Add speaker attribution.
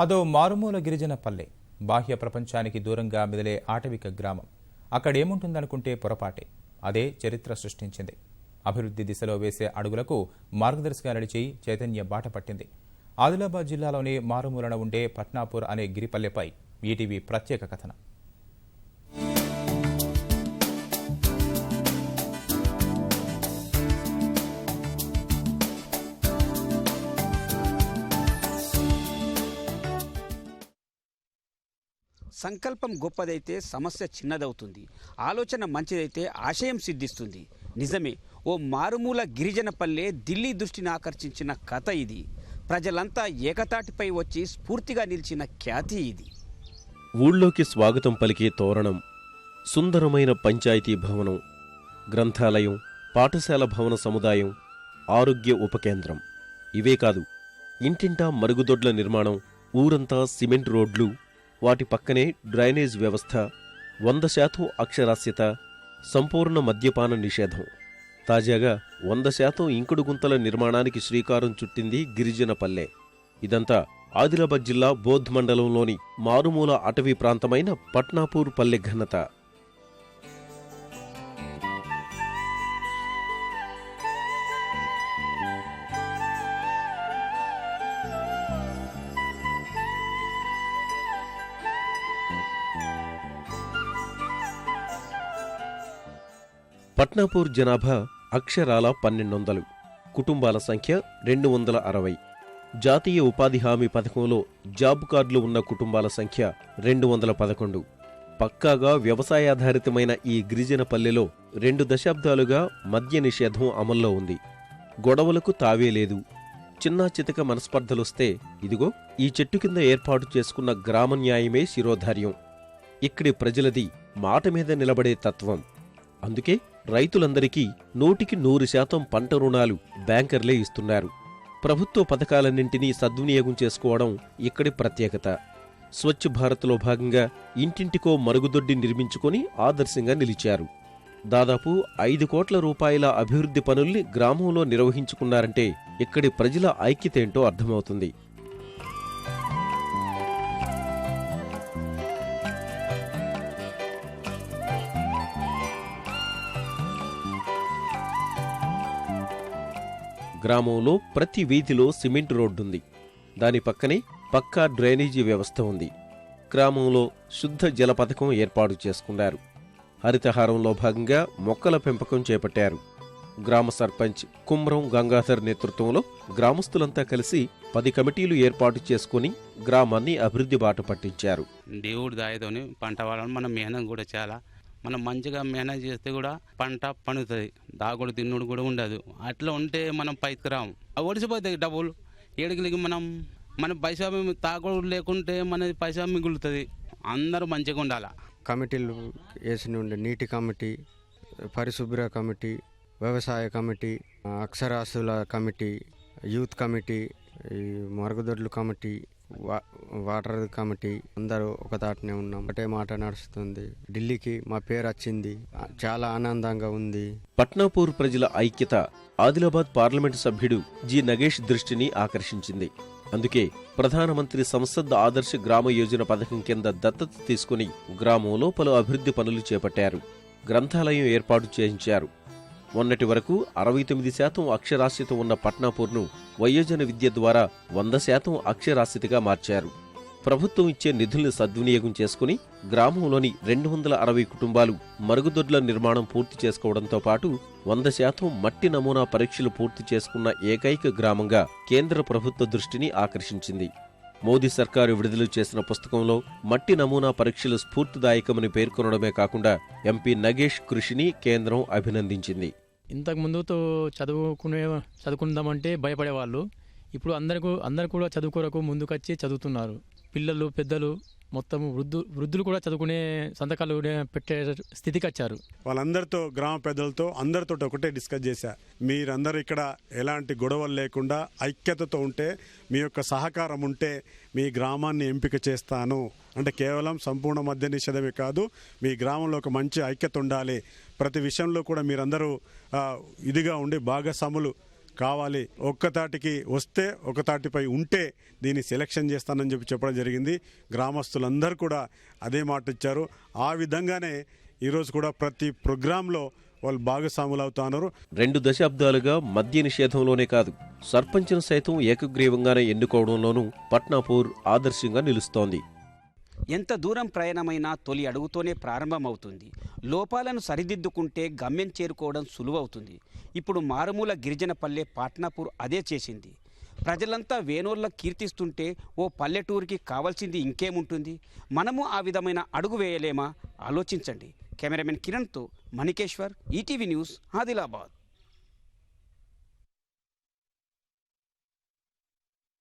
Speaker 1: అదో మారుమూల గిరిజన పల్లె బాహ్య ప్రపంచానికి దూరంగా మెదిలే ఆటవిక గ్రామం. అక్కడేముంటుందనుకుంటే పొరపాటే. అదే చరిత్ర సృష్టించింది. అభివృద్ధి దిశలో వేసే అడుగులకు మార్గదర్శిగా నడిచి చైతన్య బాట పట్టింది. ఆదిలాబాద్ జిల్లాలోని మారుమూలన ఉండే పట్నాపూర్ అనే గిరిపల్లెపై ఈటీవీ ప్రత్యేక కథనం.
Speaker 2: సంకల్పం గొప్పదైతే సమస్య చిన్నదవుతుంది. ఆలోచన మంచిదైతే ఆశయం సిద్ధిస్తుంది. నిజమే ఓ మారుమూల గిరిజన పల్లె ఢిల్లీ దృష్టిని ఆకర్షించిన కథ ఇది. ప్రజలంతా ఏకతాటిపై వచ్చి స్ఫూర్తిగా నిలిచిన ఖ్యాతి ఇది.
Speaker 3: ఊళ్ళోకి స్వాగతం పలికే తోరణం సుందరమైన పంచాయతీ భవనం గ్రంథాలయం పాఠశాల భవన సముదాయం ఆరోగ్య ఉపకేంద్రం. ఇవే కాదు ఇంటింటా మరుగుదొడ్ల నిర్మాణం ఊరంతా సిమెంట్ రోడ్లు వాటి పక్కనే డ్రైనేజ్ వ్యవస్థ వంద శాతం అక్షరాస్యత సంపూర్ణ మద్యపాన నిషేధం. తాజాగా వంద శాతం ఇంకుడు గుంతల నిర్మాణానికి శ్రీకారం చుట్టింది గిరిజన పల్లె. ఇదంతా ఆదిలాబాద్ జిల్లా బోధ్ మండలంలోని మారుమూల అటవీ ప్రాంతమైన పట్నాపూర్ పల్లె ఘనత. పట్నాపూర్ జనాభా అక్షరాల పన్నెండొందలు కుటుంబాల సంఖ్య రెండు వందల అరవై జాతీయ ఉపాధి హామీ పథకంలో జాబ్ కార్డులు ఉన్న కుటుంబాల సంఖ్య రెండు వందల పదకొండు పక్కాగా వ్యవసాయాధారితమైన ఈ గిరిజన పల్లెలో రెండు దశాబ్దాలుగా మద్య నిషేధం అమల్లో ఉంది. గొడవలకు తావే లేదు. చిన్నా చితక మనస్పర్ధలొస్తే ఇదిగో ఈ చెట్టు కింద ఏర్పాటు చేసుకున్న గ్రామ న్యాయమే శిరోధార్యం. ఇక్కడి ప్రజలది మాట మీద నిలబడే తత్వం. అందుకే రైతులందరికీ నూటికి నూరు శాతం పంట రుణాలు బ్యాంకర్లే ఇస్తున్నారు. ప్రభుత్వ పథకాలన్నింటినీ సద్వినియోగం చేసుకోవడం ఇక్కడి ప్రత్యేకత. స్వచ్ఛ భారత్లో భాగంగా ఇంటింటికో మరుగుదొడ్డి నిర్మించుకొని ఆదర్శంగా నిలిచారు. దాదాపు ఐదు కోట్ల రూపాయల అభివృద్ధి పనుల్ని గ్రామంలో నిర్వహించుకున్నారంటే ఇక్కడి ప్రజల ఐక్యతేంటో అర్థమవుతుంది. గ్రామంలో ప్రతి వీధిలో సిమెంట్ రోడ్డుంది. దాని పక్కనే పక్కా డ్రైనేజీ వ్యవస్థ ఉంది. గ్రామంలో శుద్ధ జల పథకం ఏర్పాటు చేసుకున్నారు. హరితహారంలో భాగంగా మొక్కల పెంపకం చేపట్టారు. గ్రామ సర్పంచ్ కుమ్రం గంగాధర్ నేతృత్వంలో గ్రామస్తులంతా కలిసి పది కమిటీలు ఏర్పాటు చేసుకుని గ్రామాన్ని అభివృద్ధి బాట పట్టించారు.
Speaker 4: దేవుడి దాయతోని పంట వాళ్ళని మనం మెహనత్ కూడా చాలా మనం మంచిగా మేనేజ్ చేస్తే కూడా పంట పండుతుంది. దాగుడు తిన్నుడు కూడా ఉండదు. అట్లా ఉంటే మనం పైకి రాము అవి ఒడిసిపోతాయి డబ్బులు. ఏడుగులకి మనం మన పైసా తాగుడు లేకుంటే మన పైసా మిగులుతుంది. అందరూ మంచిగా ఉండాలి?
Speaker 5: కమిటీలు వేసి ఉండే నీటి కమిటీ పరిశుభ్ర కమిటీ వ్యవసాయ కమిటీ అక్షరాస్యుల కమిటీ యూత్ కమిటీ ఈ మరుగుదొడ్లు కమిటీ వాటర్ కమిటీ అందరూ ఒక తాటనే ఉన్నాం. ఒకటే మాట నడుస్తుంది. ఢిల్లీకి మా పేరు వచ్చింది. చాలా ఆనందంగా ఉంది.
Speaker 3: పట్నాపూర్ ప్రజల ఐక్యత ఆదిలాబాద్ పార్లమెంటు సభ్యుడు జి. నగేష్ దృష్టిని ఆకర్షించింది. అందుకే ప్రధానమంత్రి సంసద్ ఆదర్శ గ్రామ యోజన పథకం కింద దత్తత తీసుకుని గ్రామంలో పలు అభివృద్ధి పనులు చేపట్టారు. గ్రంథాలయం ఏర్పాటు చేయించారు. మొన్నటి వరకు అరవై తొమ్మిది శాతం అక్షరాస్యత ఉన్న పట్నాపూర్ను వయోజన విద్య ద్వారా వంద శాతం అక్షరాస్యతగా మార్చారు. ప్రభుత్వం ఇచ్చే నిధుల్ని సద్వినియోగం చేసుకుని గ్రామంలోని రెండు వందల అరవై కుటుంబాలు మరుగుదొడ్ల నిర్మాణం పూర్తి చేసుకోవడంతో పాటు వంద శాతం మట్టి నమూనా పరీక్షలు పూర్తి చేసుకున్న ఏకైక గ్రామంగా కేంద్ర ప్రభుత్వ దృష్టిని ఆకర్షించింది. మోదీ సర్కారు విడుదల చేసిన పుస్తకంలో మట్టి నమూనా పరీక్షలు స్ఫూర్తిదాయకమని పేర్కొనడమే కాకుండా ఎంపీ నగేష్ కృషిని కేంద్రం అభినందించింది.
Speaker 6: ఇంతకు ముందుతో చదువుకునే చదువుకుందామంటే భయపడేవాళ్ళు. ఇప్పుడు అందరికీ అందరు కూడా చదువుకోరకు ముందుకొచ్చి చదువుతున్నారు. పిల్లలు పెద్దలు మొత్తం వృద్ధు వృద్ధులు కూడా చదువుకునే సంతకాలు పెట్టే స్థితికి వచ్చారు.
Speaker 7: వాళ్ళందరితో గ్రామ పెద్దలతో అందరితో ఒకటే డిస్కస్ చేశా. మీరందరూ ఇక్కడ ఎలాంటి గొడవలు లేకుండా ఐక్యతతో ఉంటే మీ యొక్క సహకారం ఉంటే మీ గ్రామాన్ని ఎంపిక చేస్తాను. అంటే కేవలం సంపూర్ణ మద్య నిషేధమే కాదు మీ గ్రామంలో ఒక మంచి ఐక్యత ఉండాలి. ప్రతి విషయంలో కూడా మీరందరూ ఇదిగా ఉండి భాగస్వాములు కావాలి. ఒక్కతాటికి వస్తే ఒకతాటిపై ఉంటే దీన్ని సెలెక్షన్ చేస్తానని చెప్పి చెప్పడం జరిగింది. గ్రామస్తులందరూ కూడా అదే మాట ఇచ్చారు. ఆ విధంగానే ఈరోజు కూడా ప్రతి ప్రోగ్రాంలో వాళ్ళు భాగస్వాములు అవుతున్నారు
Speaker 3: రెండు దశాబ్దాలుగా మద్య నిషేధంలోనే కాదు సర్పంచ్ను సైతం ఏకగ్రీవంగానే ఎన్నుకోవడంలోనూ పట్నాపూర్ ఆదర్శంగా నిలుస్తోంది.
Speaker 2: ఎంత దూరం ప్రయాణమైనా తొలి అడుగుతోనే ప్రారంభమవుతుంది. లోపాలను సరిదిద్దుకుంటే గమ్యం చేరుకోవడం సులువవుతుంది. ఇప్పుడు మారుమూల గిరిజన పల్లె పాట్నాపూర్ అదే చేసింది. ప్రజలంతా వేనోళ్ళ కీర్తిస్తుంటే ఓ పల్లెటూరికి కావాల్సింది ఇంకేముంటుంది? మనము ఆ విధమైన అడుగు వేయలేమా? ఆలోచించండి. కెమెరామెన్ కిరణ్తో మణికేశ్వర్ ఈటీవీ న్యూస్ ఆదిలాబాద్.